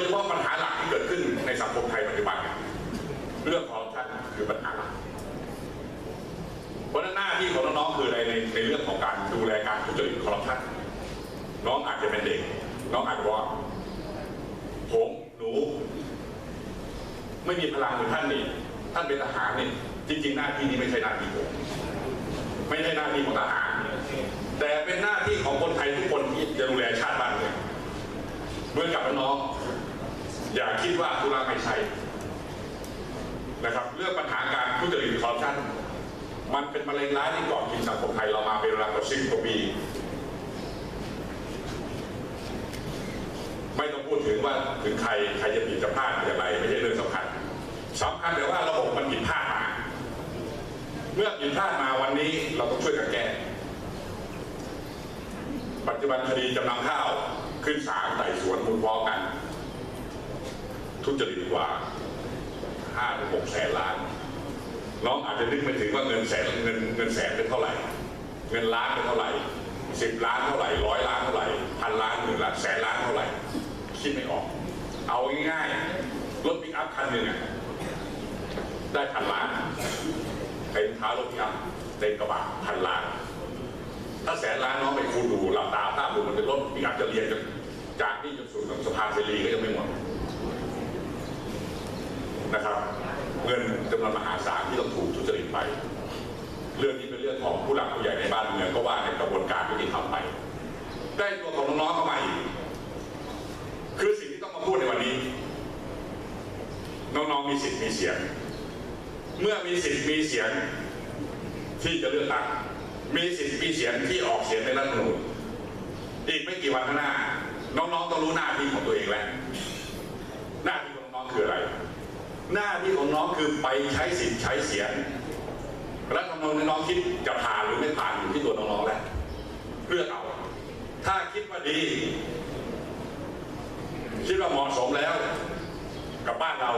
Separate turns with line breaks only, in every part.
ยเฉพาะปัญหาหลักที่เกิดขึ้นในสังคมไทยปัจจุบัน เรื่องคอร์รัปชันคือปัญหาหลักเพราะนั้นหน้าที่ของน้องๆคืออะไรในในเรื่องของการดูแลการทุจริตคอร์รัปชันน้องอาจจะเป็นเด็ก น้องอาจจะว่าผมหนูไม่มีพลังเหมือนท่านนี่ท่านเป็นทหารนี่จริง ๆ หน้าที่นี้ไม่ใช่หน้าที่ผมไม่ใช่หน้าที่ของทหาร แต่เป็นหน้าที่ของคนไทยทุกคนที่จะดูแลชาติบ้าน เมื่อกับน้อง อย่าคิดว่าธุระไม่ใช่นะครับ เรื่องปัญหาการทุจริตคอร์รัปชันมันเป็นมะเร็งร้ายที่กาะกินสังคมไทยเรามาเป็นเวลากว่าสิบกว่าปีไม่ต้องพูดถึงว่าถึงใครใครจะผิดจะพลาดอย่างไรไม่ใช่เรื่องสำคัญสำคัญแต่ว่าระบบมันผิดพลาดมาเมื่อผิดพลาดมาวันนี้เราต้องช่วยกันแก้ปัจจุบันคดีจำนำข้าวขึ้นศาลไต่ สวนมูลฟ้องกัน ทุจริตกว่าห้าถึงหกแสนล้าน น้องอาจจะนึกไม่ถึงว่าเงินแสนเงินเงินแสนเป็นเท่าไหร่ เงินล้านเป็นเท่าไหร่สิบล้านเท่าไหร่ร้อยล้านเท่าไหร่พันล้านหมื่นล้านแสนล้านเท่าไหร่คิดไม่ออก เอาง่ายๆรถปิกอัพคันหนึ่งได้พันล้านเป็นท้ารถปิกอัพเต็มกระบะพันล้าน ถ้าแสนล้านน้องไปคูณดูหลับตาภาดูมันเป็นรถปิกอัพจะเรียนจาก จากนี่จนสุดสะพานเสรีก็ยังไม่หมดนะครับ เงินจำนวนมหาศาลที่ต้องถูกทุจริตไป เรื่องนี้เป็นเรื่องของผู้หลักผู้ใหญ่ในบ้านเมืองก็ว่าในกระบวนการยุติธรรมไป ได้ตัวของน้องๆเข้ามาอีกคือสิ่งที่ต้องมาพูดในวันนี้ น้องๆมีสิทธิ์มีเสียง เมื่อมีสิทธิ์มีเสียงที่จะเลือกตั้งมีสิทธิ์มีเสียงที่ออกเสียงในรัฐธรรมนูญอีกไม่กี่วันข้างหน้า น้องๆต้องรู้หน้าที่ของตัวเองแล้วหน้าที่ของน้องคืออะไร หน้าที่ของน้องคือไปใช้สิทธิ์ใช้เสียงรัฐธรรมนูญน้องคิดจะผ่านหรือไม่ผ่านอยู่ที่ตัวน้องๆแล้วเลือกเอาถ้าคิดว่าดี คิดว่าเหมาะสมแล้ว กับบ้านเรา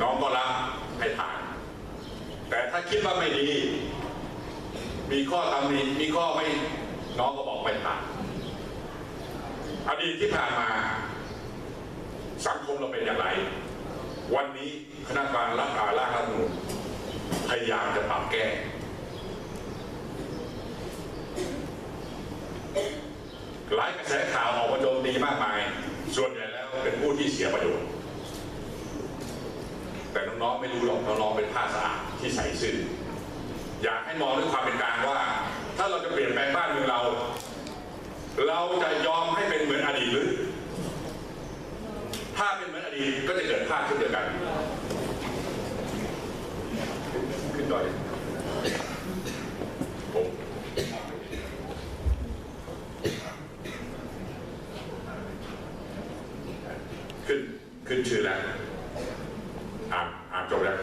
น้องก็รับให้ผ่าน แต่ถ้าคิดว่าไม่ดี มีข้อตำหนิมีข้อไม่น้องก็บอกไม่ผ่าน อดีตที่ผ่านมา สังคมเราเป็นอย่างไร วันนี้คณะกรรมการรักษาร่างรัฐธรรมนูญพยายามจะปรับแก้หลายกระแสข่าวออกมาโจมตีมากมาย ส่วนใหญ่แล้วเป็นผู้ที่เสียประโยชน์ แต่น้องๆไม่รู้หรอกน้องๆเป็นผ้าสะอาดที่ใส่ซื่ออยากให้มองด้วยความเป็นกลางว่า ถ้าเราจะเปลี่ยนแปลงบ้าน เราจะยอมให้เป็นเหมือนอดีตหรือ ถ้าเป็นเหมือนอดีตก็จะเกิดภาพเช่นเดียวกัน ขึ้นดอยผมขึ้นขึ้นชื่อแล้วอ่านอ่านจบแล้ว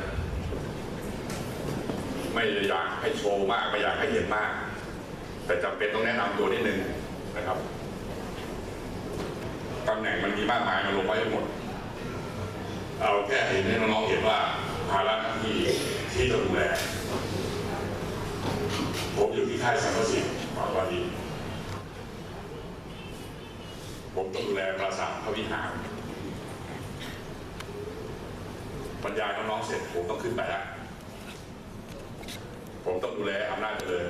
ไม่อยากให้โชว์มาก ไม่อยากให้เห็นมาก แต่จำเป็นต้องแนะนำตัวนิดนึง นะครับตำแหน่งมันมีมากมายมันลงไว้ให้หมด เอาแค่เห็นให้น้องๆเห็นว่าภาระหน้าที่ที่จะดูแลผมอยู่ที่ค่ายสังกสิทธิ์ปาวารีผมต้องดูแลปราสาทพระวิหารบรรยายน้องๆเสร็จผมต้องขึ้นไปแล้วผมต้องดูแลอำนาจเจริญ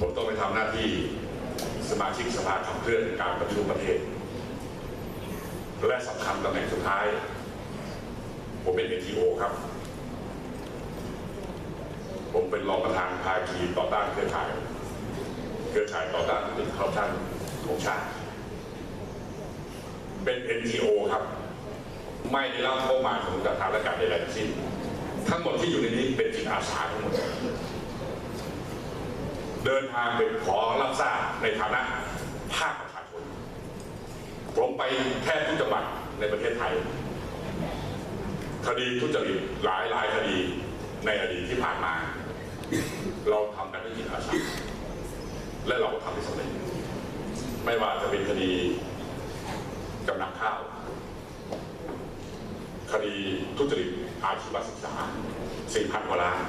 ผมต้องไป ทำหน้าที่สมาชิกสภาขับเคลื่อนการประชุมประเทศ และสำคัญตำแหน่งสุดท้าย ผมเป็น NGO ครับ ผมเป็นรองประธานภาคีต่อต้านเครือข่ายเครือข่ายต่อต้านทุจริตคอร์รัปชันของชาติเป็น NGO ครับ ไม่ได้รับงบประมาของสถานการณ์ใดๆทั้งสิ้นทั้งหมดที่อยู่ในนี้เป็นจิตอาสาทั้งหมด เดินทางไปขอรับทราบในฐานะภาคประชาชน ผมไปแทบทุกจังหวัดในประเทศไทย คดีทุจริตหลายหลายคดีในอดีตที่ผ่านมา เราทำกันด้วยจิตอาสาและเราก็ทำได้สำเร็จไม่ว่าจะเป็นคดีจำนำข้าว คดีทุจริตอาชีวศึกษาสี่พันกว่าล้าน แ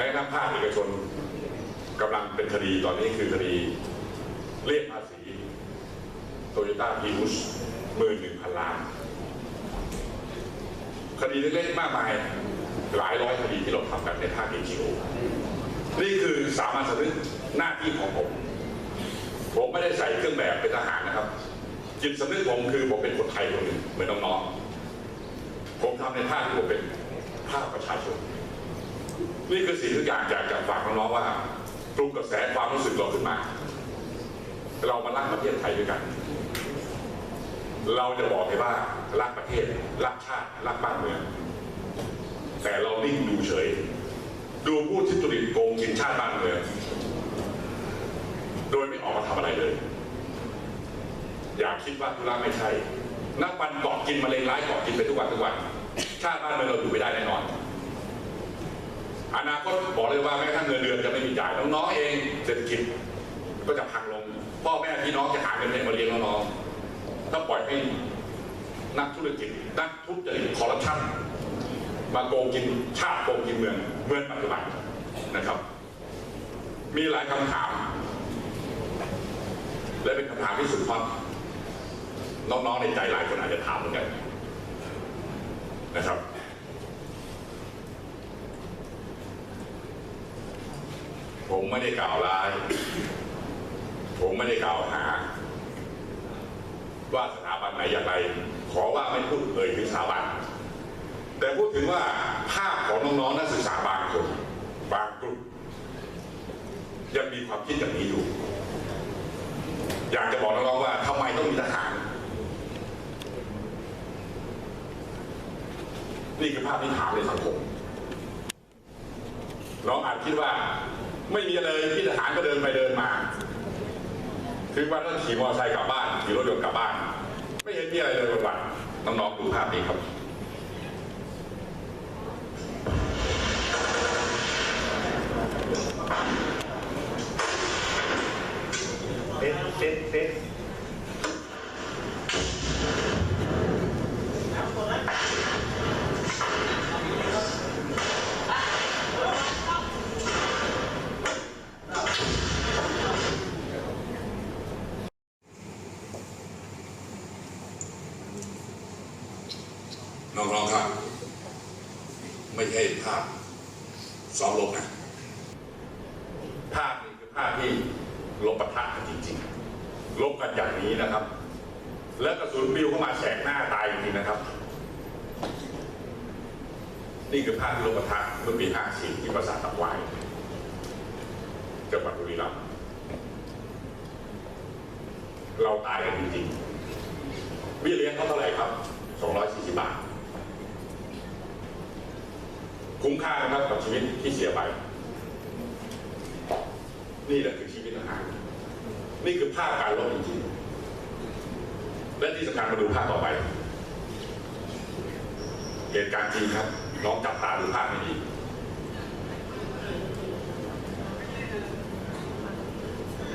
ม้กระทั่งภาคเอกชนกำลังเป็นคดีตอนนี้คือคดีเรียกภาษีโตโยต้าพีอุสหมื่นหนึ่งพันล้าน คดีเล็กๆมากมายหลายร้อยคดีที่เราทำกันในภาคเอชีโอนี่คือสามัญสำนึกหน้าที่ของผม ผมไม่ได้ใส่เครื่องแบบเป็นทหารนะครับ จิตสำนึกผมคือผมเป็นคนไทยคนหนึ่งเหมือนน้องๆผมทำในภาคที่ผมเป็นภาคประชาชน นี่คือสิ่งที่อย่ากอยากจะฝากน้องๆว่าปลุกกระแสความรู้สึกเราขึ้นมา เรามารักประเทศไทยด้วยกัน เราจะบอกให้ว่ารักประเทศ รักชาติ รักบ้านเมือง แต่เรานิ่งดูเฉย ดูผู้ที่ตุริตโกงกินชาติบ้านเมือง โดยไม่ออกมาทำอะไรเลย อย่าคิดว่าธุระไม่ใช่ นักวันเกาะกินมาเลงร้ายเกาะกินไปทุกวันทุกวัน ชาติบ้านเมืองเราอยู่ไม่ได้แน่นอน อนาคตบอกเลยว่าแม้กระทั่งเงินเดือนจะไม่มีจ่ายน้องๆเองเศรษฐกิจก็จะพังลง พ่อแม่พี่น้องจะหาเงินมาเลี้ยงน้องๆถ้าปล่อยให้นักธุรกิจนักทุจริตคอร์รัปชันมาโกงกินชาติโกงกินเมืองเมืองปัจจุบันนะครับ มีหลายคำถาม และเป็นคำถามที่สุดความน้องๆในใจหลายคนอาจจะถามเหมือนกันนะครับ ผมไม่ได้กล่าวร้าย ผมไม่ได้กล่าวหา ว่าสถาบันไหนอย่างไร ขอว่าไม่พูดเอ่ยถึงสถาบัน แต่พูดถึงว่าภาพของน้องๆนักศึกษาบางคนบางกลุ่มยังมีความคิดอย่างนี้อยู่ อยากจะบอกน้องๆว่าทำไมต้องมีทหาร นี่คือภาพที่ถามในสังคมน้องอาจคิดว่า ไม่มีอะไรพี่ทหารก็เดินไปเดินมา ถึงวันนั้นขี่มอเตอร์ไซค์กลับบ้านขี่รถยนต์กลับบ้าน ไม่เห็นมีอะไรเลยวันๆน้องๆดูภาพนี้ครับ น้องๆครับ ไม่ใช่ภาพซ้อมลบนะ ภาพนี้คือภาพที่ลบปะทะกันจริงๆ ลบกันอย่างนี้นะครับ แล้วกระสุนบิวเข้ามาแสกหน้าตายจริงๆนะครับ นี่คือภาพที่ลบปะทะเมื่อปี 54 ที่ปราสาทตับวายจังหวัดบุรีรัมย์เราตายกันจริงๆวิเลี้ยงเขาเท่าไหร่ครับ 240 บาท คุ้มค่านะครับกับชีวิตที่เสียไป นี่แหละคือชีวิตทหาร นี่คือภาพการรบจริงๆและที่สำคัญมาดูภาพต่อไป เหตุการณ์จริงครับน้องจับตาดูภาพให้ดี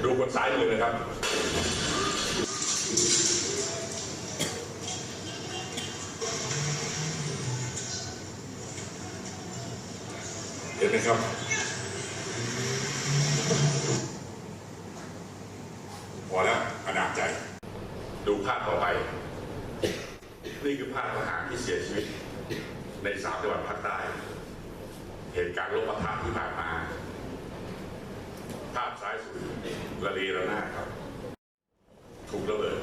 ดูคนซ้ายมือนะครับ นไหมครับ พอแล้วอนาจใจ ดูภาพต่อไป นี่คือภาพทหารที่เสียชีวิต ในสามจังหวัดภาคใต้ เหตุการณ์ลบประทะที่ผ่านมา ภาพซ้ายสุดละเนระนาดครับ ถูกระเบิด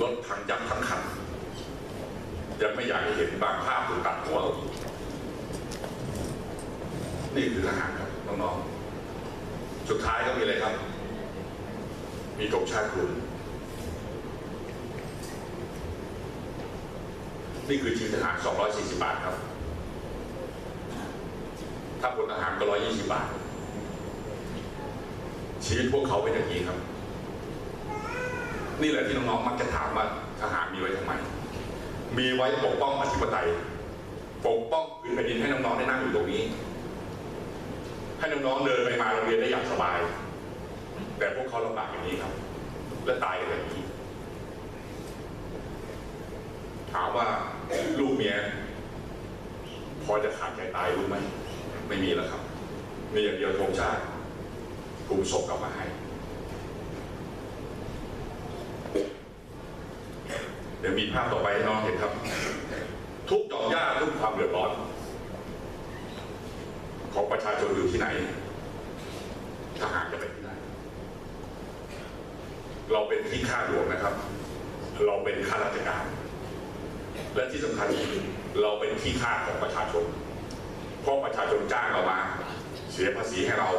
รถพังยับทั้งคัน ยังไม่อยากให้เห็นบางภาพถูกตัดหัวออกอีก นี่คือทหารครับน้องๆ สุดท้ายก็มีอะไรครับ มีธงชาติคลุมนี่คือชีวิตทหาร 240 บาทครับ ถ้าพลทหารก็ 120 บาท ชีวิตพวกเขาเป็นอย่างนี้ครับ นี่แหละที่น้องๆมักจะถามว่าทหารมีไว้ทำไม มีไว้ปกป้องอธิปไตย ปกป้องพื้นแผ่นดินให้น้องๆได้นั่งอยู่ตรงนี้ ให้น้องๆเดินไปมาโรงเรียนได้อย่างสบาย แต่พวกเขาลำบากอย่างนี้ครับ และตายกันแบบนี้ ถามว่าลูกเมียพอจะขาดใจตายรู้ไหม ไม่มีแล้วครับ มีอย่างเดียวทงชาติกลุ่มศพกลับมาให้เดี๋ยวมีภาพต่อไปให้น้องเห็นครับ ทุกดอกหญ้าทุกความเดือดร้อน ของประชาชนอยู่ที่ไหนทหารจะไป เราเป็นที่ข้าหลวงนะครับ เราเป็นข้าราชการ และที่สำคัญเราเป็นที่ข้าของประชาชนเพราะประชาชนจ้างเรามาเสียภาษีให้เรา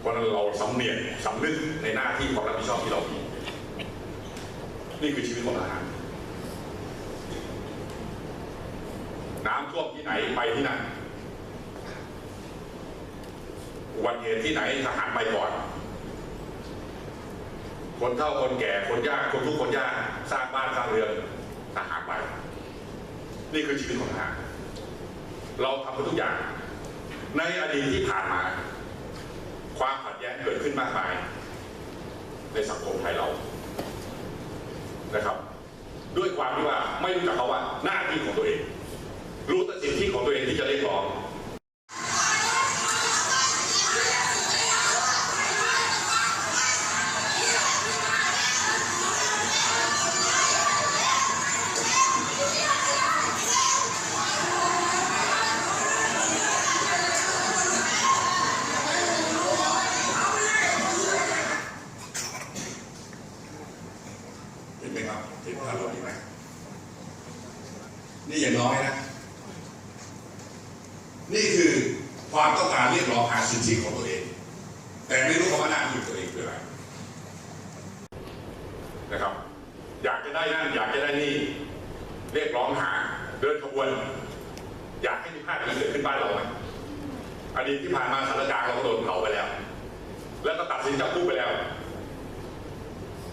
เพราะนั้นเราสำเนียกสำนึกในหน้าที่ความรับผิดชอบที่เรามีนี่คือชีวิตของทหารน้ำท่วมที่ไหนไปที่นั่นอุบัติเหตุที่ไหนทหารไปก่อน คนเฒ่าคนแก่คนยากคนทุกคนยากสร้างบ้านสร้างเรือนทหารไป นี่คือชีวิตของทหารเราทำทุกอย่าง ในอดีตที่ผ่านมา ความขัดแย้งเกิดขึ้นมากมาย ในสังคมไทยเรานะครับ ด้วยความที่ว่าไม่รู้จักเขาว่าหน้าที่ของตัวเอง รู้แต่สิทธิของตัวเองที่จะเรียกร้อง ดีที่ผ่านมาสถานการณ์เราโดนเผาไปแล้ว แล้วก็ตัดสินจำคุกไปแล้ว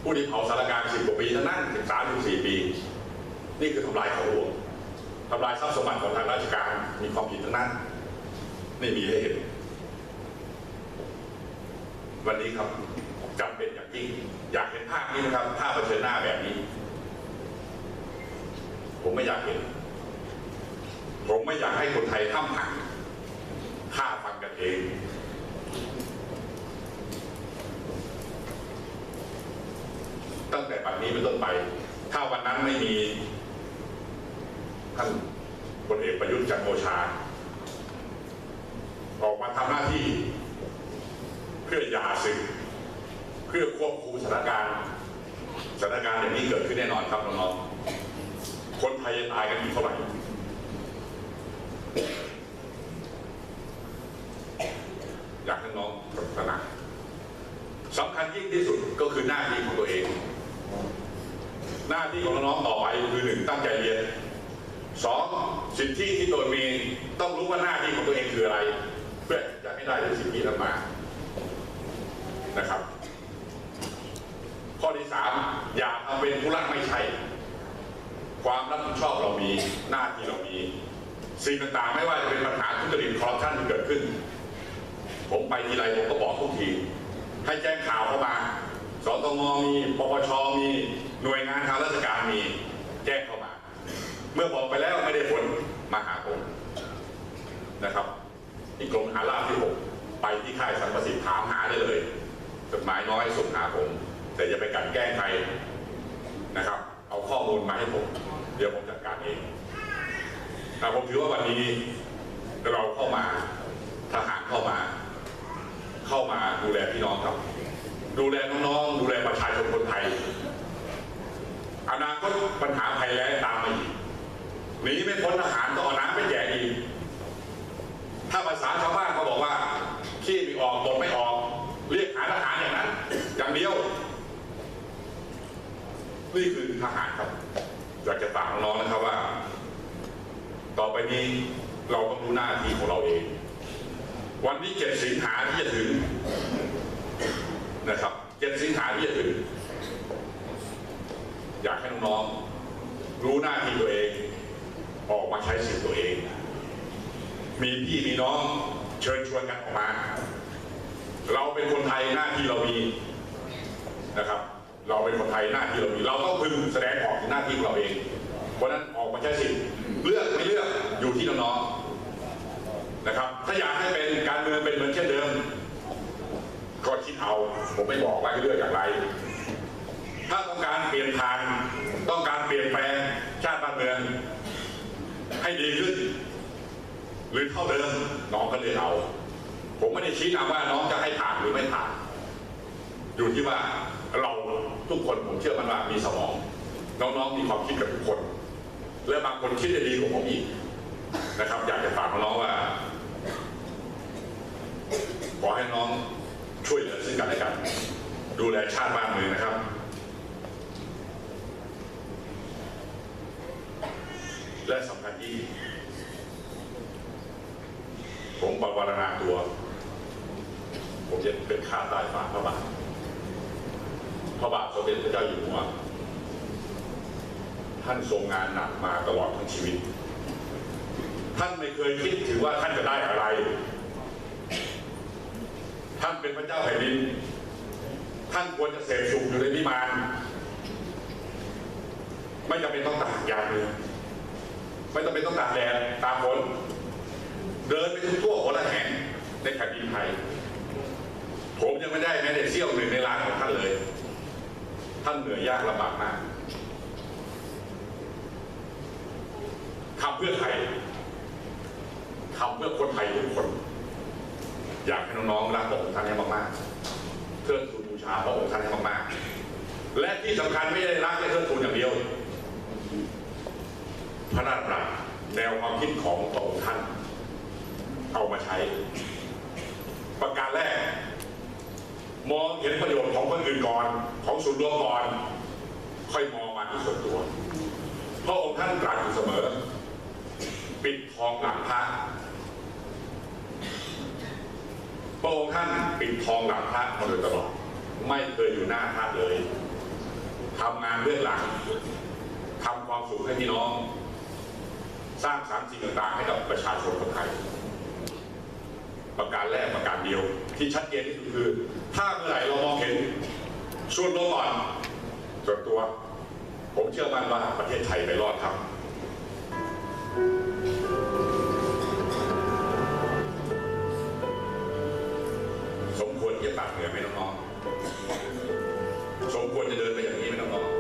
ผู้ที่เผาสารการสิบกว่าปีทั้งนั้นสิบสามสิบสี่ปี นี่คือทำลายของหลวงทำลายทรัพย์สมบัติของทางราชการมีความผิดทั้งนั้นไม่มีให้เห็น วันนี้ครับจำเป็นอย่างยิ่งอยากเห็นภาพนี้นะครับภาพเผชิญหน้าแบบนี้ ผมไม่อยากเห็น ผมไม่อยากให้คนไทยข้ามผ่านฆ่าฟังกันเอง ตั้งแต่ปัจนี้เป็นต้นไป ถ้าวันนั้นไม่มี ท่านพลเอกประยุทธ์จันโอชา ออกมาทำหน้าที่ เพื่อยาศึกเพื่อควบคุมสถานการณ์สถานการณ์อย่างนี้เกิดขึ้นแน่นอนครับน้องๆคนไทยจะตายกันอีกเท่าไหร่ อยากให้น้องตระหนักสำคัญยิ่งที่สุดก็คือหน้าที่ของตัวเอง หน้าที่ของน้องต่อไปคือหนึ่งตั้งใจเรียนสองสิทธิที่ตนมีต้องรู้ว่าหน้าที่ของตัวเองคืออะไร เพื่อจะให้ได้ในสิ่งที่ทำมานะครับ ข้อที่สามอย่าทำเป็นผู้รักไม่ใช่ ความรับผิดชอบเรามีหน้าที่เรามี สิ่งต่างๆ ไม่ว่าจะเป็นปัญหาทุจริตคอร์รัปชันที่เกิดขึ้น ผมไปทีไรผมก็บอกทุกที ให้แจ้งข่าวเข้ามา สตงมีปปชมีหน่วยงานทางราชการมีแจ้งเข้ามา เมื่อบอกไปแล้วไม่ได้ผลมาหาผมนะครับที่กรมหาราบที่หกไปที่ค่ายสันประสิทธิ์ถามหาได้เลยจดหมายน้อยส่งหาผม แต่อย่าไปกันแกล้งใครนะครับ เอาข้อมูลมาให้ผม เดี๋ยวผมจัดการเองแต่ผมถือว่าวันนี้เราเข้ามาทหารเข้ามา เข้ามาดูแลพี่น้องครับ ดูแลน้องๆดูแลประชาชนคนไทย อนาคตปัญหาภัยแล้งตามมาอีกหนีไม่พ้นทหารต้องเอาน้ำไปแจกอีกถ้าภาษาชาวบ้านเขาบอกว่าขี้ไม่ออกตกไม่ออก เรียกหาทหารอย่างนั้น อย่างเดียว นี่คือทหารครับอยากจะฝากน้องๆนะครับว่า ต่อไปนี้เราต้องรู้หน้าที่ของเราเอง วันที่เจ็ดสิงหาที่จะถึง นะครับเจ็ดสิงหาที่จะถึง อยากให้น้องๆรู้หน้าที่ตัวเอง ออกมาใช้สิทธิ์ตัวเอง มีพี่มีน้องเชิญชวนกันออกมา เราเป็นคนไทยหน้าที่เรามีนะครับ เราเป็นคนไทยหน้าที่เรามีเราต้องพึงแสดงออกถึงหน้าที่ของเราเอง เพราะนั้นออกมาใช้สิทธิ์เลือกไม่เลือกอยู่ที่น้องๆนะครับ ถ้าอยากให้เป็นการเมืองเป็นเหมือนเช่นเดิม ผมไม่บอกว่าให้เลือกอย่างไร ถ้าต้องการเปลี่ยนทางต้องการเปลี่ยนแปลงชาติบ้านเมือง ให้ดีขึ้น หรือเท่าเดิมน้องก็เลือกเอาผมไม่ได้ชี้นำว่าน้องจะให้ผ่านหรือไม่ผ่าน อยู่ที่ว่าเราทุกคนผมเชื่อมันว่ามีสมอง น้องๆมีความคิดกับทุกคน และบางคนคิดได้ดีกว่าผมอีกนะครับ อยากจะฝากน้องว่า ขอให้น้อง ช่วยเหลือซึ่งกันและกัน ดูแลชาติบ้านเมืองนะครับ และสำคัญยิ่ผมบวรณาตัว ผมจะเป็นข้าใต้ฝ่าพระบาทพระบาทสมเด็จพระเจ้าอยู่หัว ท่านทรงงานหนักมาตลอดทั้งชีวิต ท่านไม่เคยคิดถึงว่าท่านจะได้อะไร ท่านเป็นพระเจ้าแผ่นดิน ท่านควรจะเสพสุขอยู่ในวิมานไม่จำเป็นต้องตากยาเรือไม่จำเป็นต้องตากแดดตากฝนเดินไปทุกทั่วหัวละแห่งในแผ่นดินไทย ผมยังไม่ได้แม้แต่เสี้ยวหนึ่งในล้านของท่านเลย ท่านเหนื่อยยากลำบากมากทำเพื่อใครทำเพื่อคนไทยทุกคน อยากให้น้องๆรักพระองค์ท่านให้มากๆเทิดทูนบูชาพระองค์ท่านให้มากๆ และที่สำคัญไม่ได้รักแค่เทิดทูนอย่างเดียว พระราชดำรัสแนวความคิดของพระองค์ท่าน เอามาใช้ ประการแรก มองเห็นประโยชน์ของคนอื่นก่อน ของส่วนรวมก่อน ค่อยมองมาที่ส่วนตัวพระองค์ท่านตรัสอยู่เสมอ ปิดทองหลังพระ พระองค์ท่านปิดทองหลังพระมาโดยตลอด ไม่เคยอยู่หน้าพระเลยทำงานเบื้องหลังทำความสุขให้พี่น้อง สร้างสรรค์สิ่งต่างๆ ให้กับประชาชนคนไทยประการแรกประการเดียว ที่ชัดเจนที่สุดคือ ถ้าเมื่อไหร่เรามองเห็นส่วนรวมก่อนส่วนตัว ผมเชื่อมั่นว่าประเทศไทยไปรอดครับ สมควรจะเดินไปอย่างนี้ไหมน้อง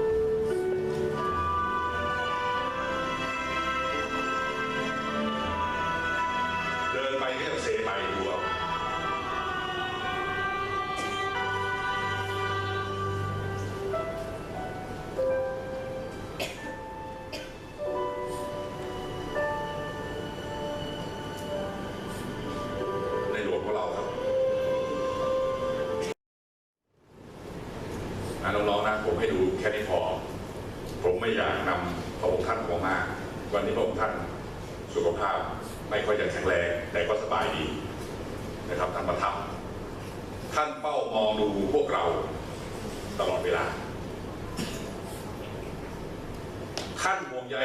นะน้องๆนะผมให้ดูแค่นี้พอ ผมไม่อยากนำพระองค์ท่านออกมาวันนี้พระองค์ท่านสุขภาพไม่ค่อยจะแข็งแรงแต่ก็สบายดีนะครับท่านประทับท่านเป้ามองดูพวกเราตลอดเวลา ท่านห่วงใย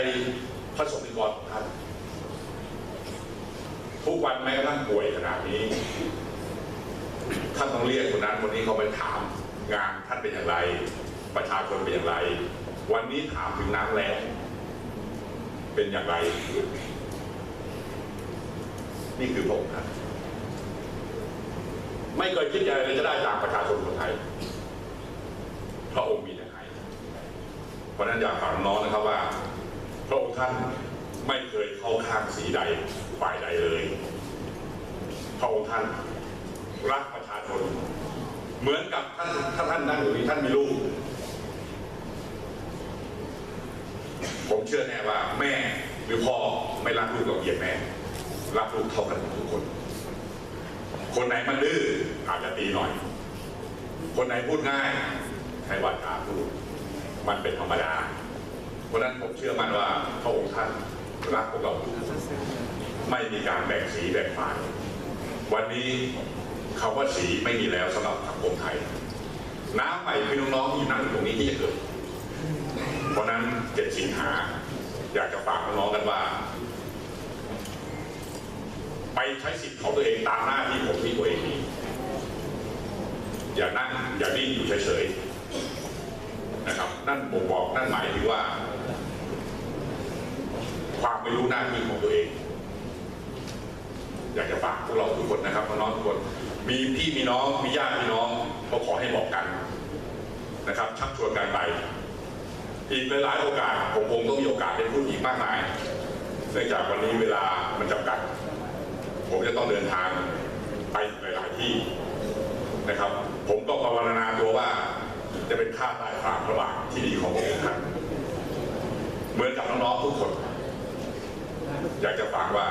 พระสงฆ์นิกรของท่านทุกวันแม้ทั่งป่วยขนาดนี้ ท่านต้องเรียกคนนั้นคนนี้เขาไปถาม งานท่านเป็นอย่างไร ประชาชนเป็นอย่างไร วันนี้ถามถึงน้ำแรงเป็นอย่างไร นี่คือพระองค์ท่านไม่เคยคิดอะไรเลยจะได้จากประชาชนคนไทยพระองค์มีแต่ให้เพราะฉะนั้นอยากฝากน้องนะครับว่า พระองค์ท่านไม่เคยเข้าข้างสีใดฝ่ายใดเลย พระองค์ท่านรักประชาชน เหมือนกับท่านถ้าท่านนั่งอยู่นี้ท่านมีลูก ผมเชื่อแน่ว่าแม่หรือพ่อไม่รักลูกกับเหยียดแม่ รักลูกเท่ากันทุกคน คนไหนมันดื้ออาจจะตีหน่อย คนไหนพูดง่ายให้วาจาพูด มันเป็นธรรมดา เพราะฉะนั้นผมเชื่อมั่นว่าพระองค์ท่านรักพวกเราทุกคนไม่มีการแบ่งสีแบ่งฝ่ายวันนี้ คำว่าสีไม่มีแล้วสำหรับสังคมไทย น้ำใหม่คือน้องๆที่นั่งอยู่ตรงนี้ที่จะเกิดเพราะนั้นเจ็ดสิงหา อยากจะฝากน้องๆกันว่า ไปใช้สิทธิ์ของตัวเองตามหน้าที่ผมที่ตัวเองมีอย่านั่งอย่านิ่งอยู่เฉยๆนะครับ นั่นบ่งบอกนั่นหมายถึงว่า ความไม่รู้หน้าที่ของตัวเอง อยากจะฝากพวกเราทุกคนนะครับน้องๆทุกคน มีพี่มีน้องมีญาติมีน้องก็ขอให้บอกกันนะครับ ชักชวนกันไป อีกหลายๆโอกาสผมคงต้องมีโอกาสได้พูดอีกมากมายเนื่องจากวันนี้เวลามันจำกัด ผมจะต้องเดินทางไปหลายๆที่นะครับ ผมก็ภาวนาตัวว่าจะเป็นข้าใต้ฝ่าพระบาทที่ดีของพระองค์ท่านเหมือนกับน้องๆทุกคน อยากจะฝากว่า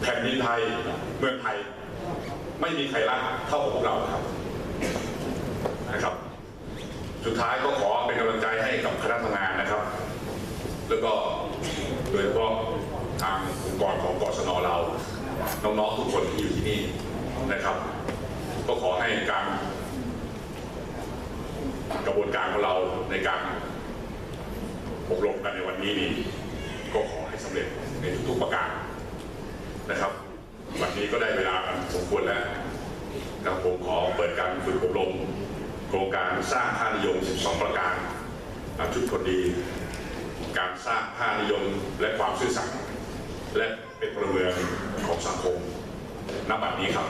แผ่นดินไทยเมืองไทย ไม่มีใครรักเท่าพวกเราครับนะครับ สุดท้ายก็ขอเป็นกำลังใจให้กับคณะทำงานนะครับ แล้วก็โดยเฉพาะทางองค์กรของกศนเรา น้องๆทุกคนที่อยู่ที่นี่นะครับ ก็ขอให้การกระบวนการของเราในการอบรมกันในวันนี้นี่ก็ขอให้สำเร็จในทุกๆประการนะครับ วันนี้ก็ได้เวลาอันสมควรแล้ว นะครับผมขอเปิดการฝึกอบรมโครงการสร้างค่านิยม 12 ประการชุดคนดี การสร้างค่านิยมและความซื่อสัตย์และเป็นพลเมืองของสังคมณบัดนี้ครับ